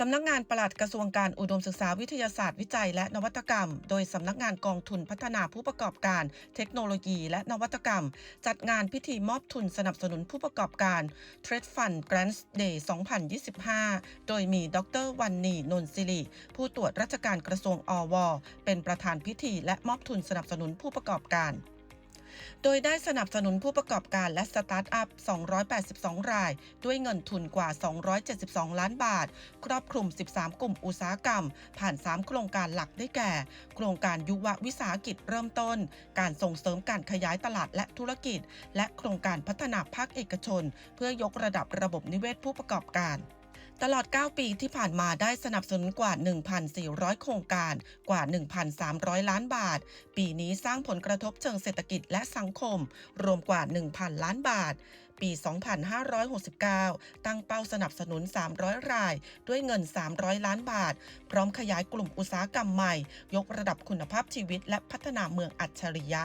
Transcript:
สำนักงานปลัดกระทรวงการอุดมศึกษาวิทยาศาสตร์วิจัยและนวัตกรรม โดยสำนักงานกองทุนพัฒนาผู้ประกอบการ เทคโนโลยี และนวัตกรรม จัดงานพิธีมอบทุนสนับสนุนผู้ประกอบการ Trade Fund Grants Day 2025 โดยมีดรวันนีนนศิริผู้ตรวจราชการกระทรวงอว เป็นประธานพิธีและมอบทุนสนับสนุนผู้ประกอบการ โดยได้สนับสนุนผู้ประกอบการและสตาร์ทอัพ 282 ราย ด้วยเงินทุนกว่า 272 ล้านบาท ครอบคลุม 13 กลุ่มอุตสาหกรรม ผ่าน 3 โครงการหลักได้แก่ โครงการยุววิสาหกิจเริ่มต้น การส่งเสริมการขยายตลาดและธุรกิจ และโครงการพัฒนาภาคเอกชน เพื่อยกระดับระบบนิเวศผู้ประกอบการ ตลอด 9 ปีที่ผ่านมาได้สนับสนุนกว่า 1,400 โครงการกว่า 1,300 ล้านบาท ปีนี้สร้างผลกระทบเชิงเศรษฐกิจและสังคม รวมกว่า 1,000 ล้านบาท ปี 2569 ตั้งเป้าสนับสนุน 300 ราย ด้วยเงิน 300 ล้านบาท พร้อมขยายกลุ่มอุตสาหกรรมใหม่ ยกระดับคุณภาพชีวิตและพัฒนาเมืองอัจฉริยะ